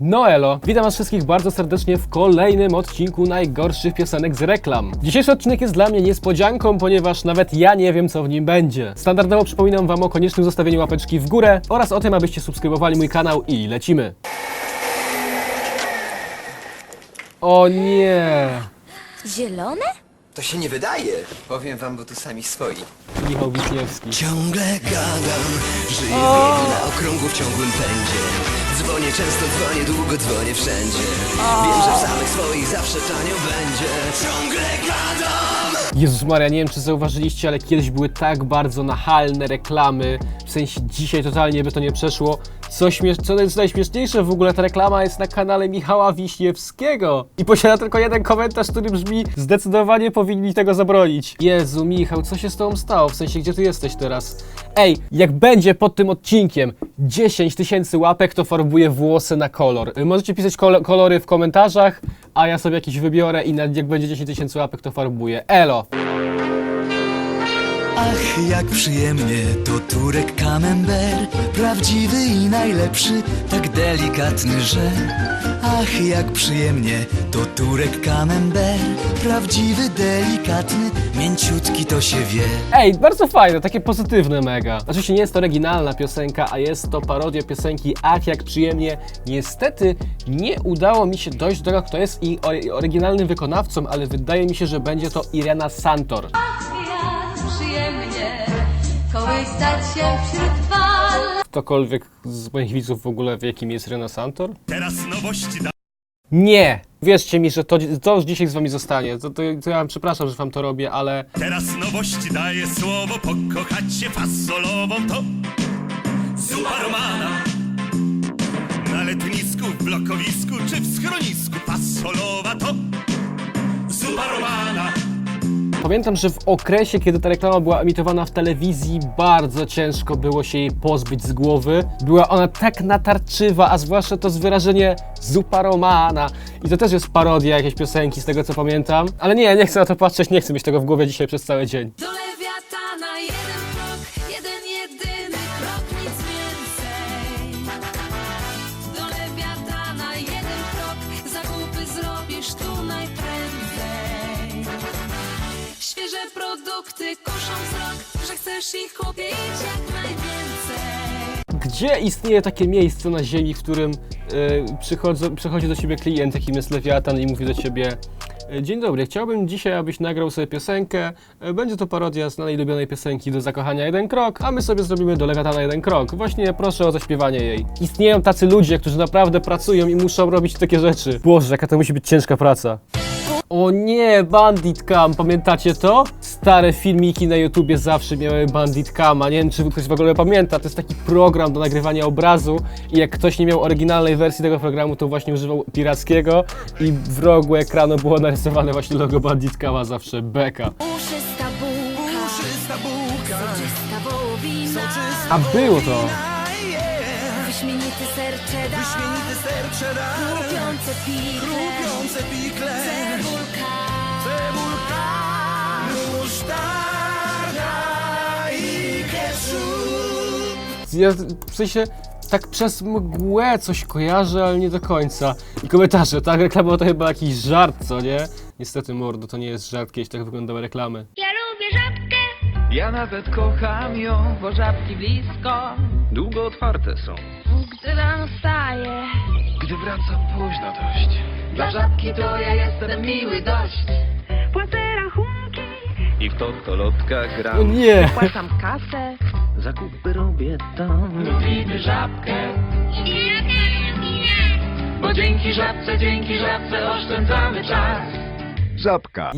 No elo, witam was wszystkich bardzo serdecznie w kolejnym odcinku najgorszych piosenek z reklam. Dzisiejszy odcinek jest dla mnie niespodzianką, ponieważ nawet ja nie wiem co w nim będzie. Standardowo przypominam wam o koniecznym zostawieniu łapeczki w górę oraz o tym, abyście subskrybowali mój kanał i lecimy. O nie! Zielone? To się nie wydaje. Powiem wam, bo tu sami swoi. Michał Wiśniewski. Ciągle gadam, żyję na okrągło w ciągłym pędzie. Dzwonię często, dzwonię długo, dzwonię wszędzie. Wiem, że w samych swoich zawsze tanio będzie. Ciągle gadam! Jezus Maria, nie wiem czy zauważyliście, ale kiedyś były tak bardzo nachalne reklamy. W sensie dzisiaj totalnie by to nie przeszło. Co, śmiesz... Co jest najśmieszniejsze w ogóle, ta reklama jest na kanale Michała Wiśniewskiego. I posiada tylko jeden komentarz, który brzmi Zdecydowanie powinni tego zabronić. Jezu, Michał, co się z tobą stało? W sensie, gdzie ty jesteś teraz? Ej, jak będzie pod tym odcinkiem 10 tysięcy łapek, to farbuję włosy na kolor. Y, Możecie pisać kol kolory w komentarzach, a ja sobie jakiś wybiorę i jak będzie 10 tysięcy łapek, to farbuję. Elo! Ach, jak przyjemnie, to Turek Camembert Prawdziwy i najlepszy, tak delikatny, że Ach, jak przyjemnie, to Turek Camembert Prawdziwy, delikatny, mięciutki to się wie Ej, bardzo fajne, takie pozytywne mega. Oczywiście nie jest to oryginalna piosenka, a jest to parodia piosenki Ach, jak przyjemnie. Niestety nie udało mi się dojść do tego, kto jest i ory- oryginalnym wykonawcą, ale wydaje mi się, że będzie to Irena Santor. Jak przyjemnie kołysać się wśród fal. Ktokolwiek z moich widzów w ogóle wie, kim jest Irena Santor? Teraz nowości da. Nie! Wierzcie mi, że to, to już dzisiaj z wami zostanie. To, to, to ja przepraszam, że wam to robię, ale Teraz nowości daje słowo, pokochać się fasolową to zupa romana. Na letnisku, w blokowisku czy w schronisku fasolowa to zupa romana. Pamiętam, że w okresie, kiedy ta reklama była emitowana w telewizji, bardzo ciężko było się jej pozbyć z głowy. Była ona tak natarczywa, a zwłaszcza to z wyrażenie zupa romana. I to też jest parodia jakiejś piosenki, z tego co pamiętam. Ale nie, nie chcę na to patrzeć, nie chcę mieć tego w głowie dzisiaj przez cały dzień. Chcesz ich kupić jak najwięcej. Gdzie istnieje takie miejsce na ziemi, w którym y, przychodzą, przychodzi do ciebie klient, jakim jest Lewiatan i mówi do ciebie "E, Dzień dobry, chciałbym dzisiaj, abyś nagrał sobie piosenkę. E, Będzie to parodia znanej ulubionej piosenki do zakochania jeden krok, a my sobie zrobimy do Lewiatana jeden krok. Właśnie proszę o zaśpiewanie jej. Istnieją tacy ludzie, którzy naprawdę pracują i muszą robić takie rzeczy. Boże, jaka to musi być ciężka praca. O nie, Bandit Cam, pamiętacie to? Stare filmiki na YouTubie zawsze miały Bandit Cama, nie wiem czy ktoś w ogóle pamięta, to jest taki program do nagrywania obrazu i jak ktoś nie miał oryginalnej wersji tego programu, to właśnie używał pirackiego i w rogu ekranu było narysowane właśnie logo Bandit Cama zawsze, beka. Puszysta bułka, Puszysta bułka, soczysta wołowina, A było to! wyśmienity ser cheddar, wyśmienity ser cheddar chrupiące pikle, Chrupiące pikle, Ja w sensie tak przez mgłę coś kojarzę, ale nie do końca. I komentarze, ta reklama to chyba jakiś żart, co nie? Niestety mordo, to nie jest żart, kiedyś tak wyglądały reklamy. Ja lubię żabkę. Ja nawet kocham ją, bo żabki blisko, Długo otwarte są. Gdy rano wstaję, Gdy wracam późno dość. dla żabki to ja jestem miły dość. płacę rachunki. I w totolotka O gram. nie! Płacam kasę. Zakupy robię tam. Lubimy żabkę, bo dzięki żabce, dzięki żabce oszczędzamy czas. Żabka.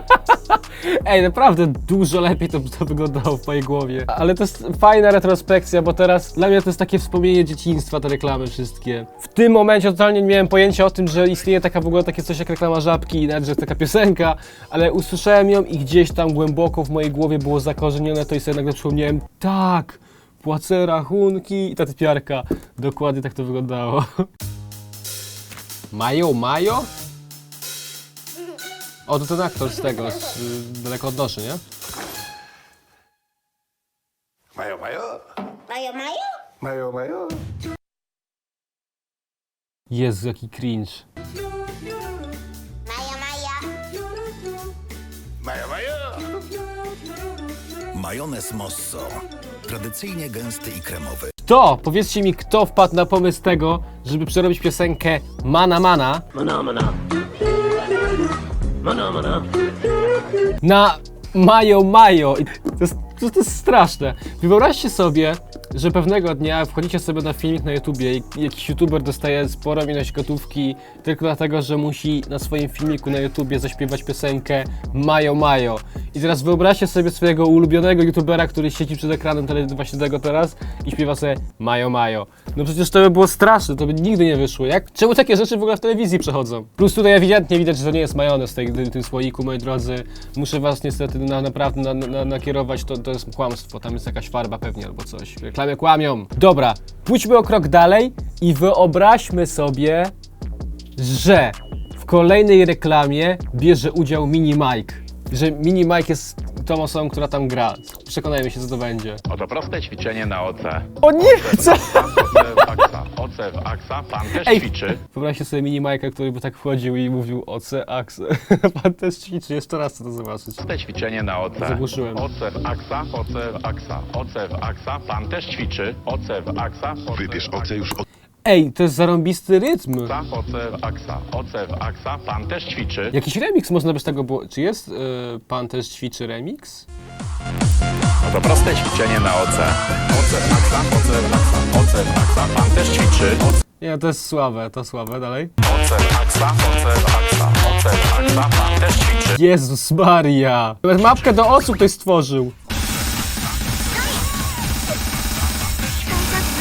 Ej, naprawdę dużo lepiej to, to wyglądało w mojej głowie. Ale to jest fajna retrospekcja, bo teraz dla mnie to jest takie wspomnienie dzieciństwa, te reklamy wszystkie. W tym momencie totalnie nie miałem pojęcia o tym, że istnieje taka w ogóle takie coś jak reklama żabki i nawet, że taka piosenka, ale usłyszałem ją i gdzieś tam głęboko w mojej głowie było zakorzenione to i sobie nagle przypomniałem, tak, płacę rachunki i ta typiarka. Dokładnie tak to wyglądało. Majo, Majo? O, to ten aktor z tego, z y, Daleko od Doszy, nie? Majo, majo, Majo, majo? majo, majo. Jezu, jaki cringe. Majonez Mosso. Tradycyjnie gęsty i kremowy. Kto? Powiedzcie mi, kto wpadł na pomysł tego, żeby przerobić piosenkę Mana Mana na Majo Majo. To jest, to, to jest straszne. Wyobraźcie sobie, że pewnego dnia wchodzicie sobie na filmik na YouTubie i jakiś YouTuber dostaje sporą ilość gotówki tylko dlatego, że musi na swoim filmiku na YouTubie zaśpiewać piosenkę Majo Majo. I teraz wyobraźcie sobie swojego ulubionego YouTubera, który siedzi przed ekranem tele właśnie tego teraz i śpiewa sobie Majo Majo. No przecież to by było straszne, to by nigdy nie wyszło. Jak? Czemu takie rzeczy w ogóle w telewizji przechodzą? Plus tutaj ewidentnie widać, że to nie jest majonez w tym słoiku, moi drodzy. Muszę was niestety na, naprawdę na, na, nakierować, to, to jest kłamstwo, tam jest jakaś farba pewnie albo coś. Reklamy kłamią. Dobra, pójdźmy o krok dalej i wyobraźmy sobie, że w kolejnej reklamie bierze udział Mini Mike. Że Mini Mike jest tą osobą, która tam gra. Przekonajmy się, co to będzie. Oto proste ćwiczenie na OC. O nie! Co? OC w aksa. OC w aksa. Pan też Ej. ćwiczy. Wyobraźcie sobie Mini Mike'a, który by tak wchodził i mówił OC, AX. Pan też ćwiczy, jeszcze raz chcę to zobaczyć. Proste ćwiczenie na OC. Zagłuszyłem. OC w aksa. OC w aksa. OC w aksa. Pan też ćwiczy. OC w aksa. Wybierz OC już od Ej, to jest zarąbisty rytm. OC w aksa. OC w aksa. Pan też ćwiczy. Jakiś remix można by z tego było... Czy jest y, Pan też ćwiczy remix? Oto proste ćwiczenie na OC. OC w aksa. OC w aksa. OC w aksa. Pan też ćwiczy. Nie, to jest słabe, to słabe, dalej. OC w aksa. OC w aksa. OC w aksa. Pan też ćwiczy. Jezus Maria! Nawet mapkę do osób ktoś stworzył.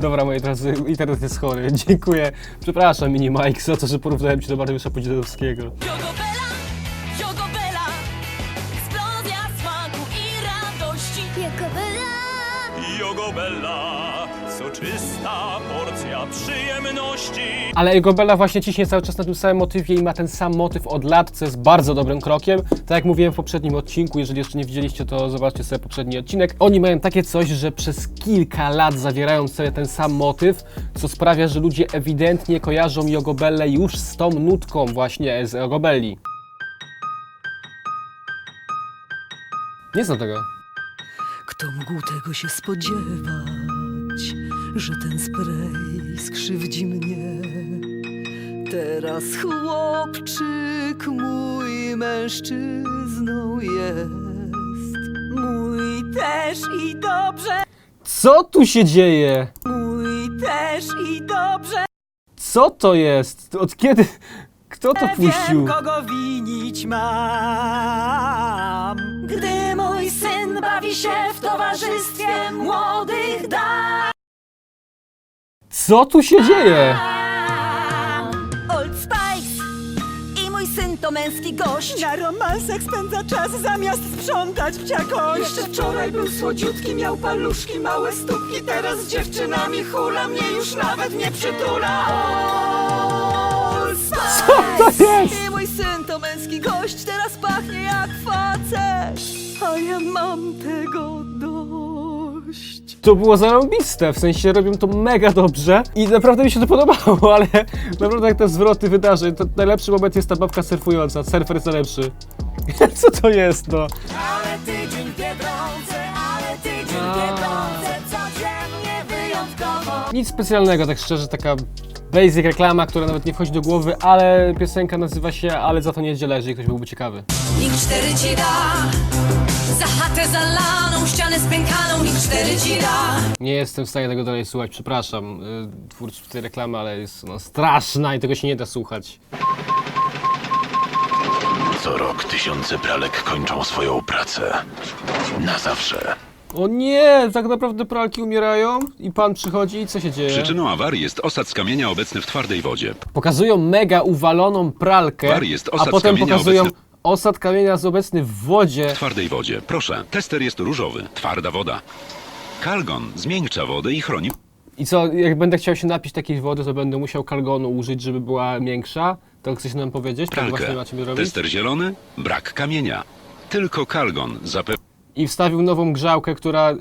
Dobra, moi drodzy, internet jest chory. Dziękuję. Przepraszam, Mini Mike, za to, że porównałem cię do Mariusza Podzielowskiego. Jogobela, Jogobela, eksplozja smaku i radości. Jogobela. Jogobella, soczysta porcja przyjemności. Ale jego Bella właśnie ciśnie cały czas na tym samym motywie i ma ten sam motyw od lat, co jest bardzo dobrym krokiem. Tak jak mówiłem w poprzednim odcinku, jeżeli jeszcze nie widzieliście, to zobaczcie sobie poprzedni odcinek. Oni mają takie coś, że przez kilka lat zawierają sobie ten sam motyw, co sprawia, że ludzie ewidentnie kojarzą Jogobellę już z tą nutką właśnie z Jogobelli. Nie znam tego. Kto mógł tego się spodziewać, że ten spray skrzywdzi mnie? Teraz chłopczyk mój mężczyzną jest. Mój też i dobrze, Co tu się dzieje? mój też i dobrze. Co to jest? Od kiedy? Kto to puścił? kogo winić mam. Gdy mój syn bawi się w towarzystwie młodych dam. Co tu się dzieje? Old Spice i mój syn to męski gość. Na romansach spędza czas zamiast sprzątać psiakość. Jeszcze wczoraj był słodziutki, miał paluszki, małe stópki. Teraz z dziewczynami hula, mnie już nawet nie przytula. Old Spice Co to jest? i mój syn to męski gość. Teraz pachnie jak facet, a ja mam tego dość. To było zarąbiste, w sensie robią to mega dobrze i naprawdę mi się to podobało, ale naprawdę jak te zwroty wydarzeń, to najlepszy moment jest ta babka surfująca, surfer jest najlepszy. Co to jest, no? Ale tydzień w Biedronce, ale tydzień w Biedronce, codziennie wyjątkowo. Nic specjalnego, tak szczerze, taka basic reklama, która nawet nie wchodzi do głowy, ale piosenka nazywa się Ale za to nie dzielę, jeżeli ktoś byłby ciekawy. Nikt cztery ci da, za chatę zalaną, ścianę spękaną, nikt cztery ci da. Nie jestem w stanie tego dalej słuchać, przepraszam y, twórców tej reklamy, ale jest ona straszna i tego się nie da słuchać. Co rok tysiące pralek kończą swoją pracę. Na zawsze. O nie, tak naprawdę pralki umierają i pan przychodzi i co się dzieje? Przyczyną awarii jest osad z kamienia obecny w twardej wodzie. Pokazują mega uwaloną pralkę, War jest a osad z potem kamienia pokazują obecny- osad kamienia z obecny w wodzie. W twardej wodzie. Proszę, tester jest różowy, twarda woda. Kalgon zmiękcza wodę i chroni I co, jak będę chciał się napić takiej wody, to będę musiał kalgonu użyć, żeby była miększa? To chcesz nam powiedzieć? Tak właśnie macie robić? Tester zielony, brak kamienia. Tylko kalgon I wstawił nową grzałkę, która...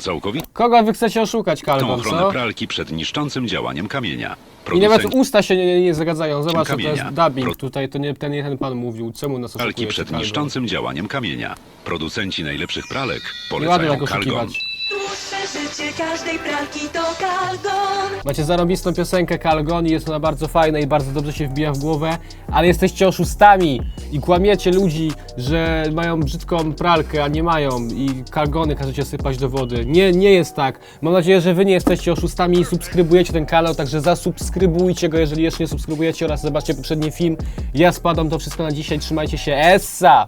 całkowitą Kogo wy chcecie oszukać, kalgon, ochronę co? pralki przed niszczącym działaniem kamienia. I nawet usta się nie, nie, zagadzają. Zobacz, to Kamienia. jest dubbing. Pro- Tutaj to nie ten, nie ten pan mówił. Czemu nas oszukujecie? przed Kalgon? niszczącym działaniem kamienia. Producenci najlepszych pralek Nie ładno polecają tak Kalgon. oszukiwać. Tłuste życie każdej pralki to kalgon. Macie zarobistą piosenkę Kalgon i jest ona bardzo fajna i bardzo dobrze się wbija w głowę, ale jesteście oszustami i kłamiecie ludzi, że mają brzydką pralkę, a nie mają i Kalgony każecie sypać do wody. Nie, nie jest tak. Mam nadzieję, że wy nie jesteście oszustami i subskrybujecie ten kanał, także zasubskrybujcie go, jeżeli jeszcze nie subskrybujecie oraz zobaczcie poprzedni film. Ja spadam to wszystko na dzisiaj, trzymajcie się, essa!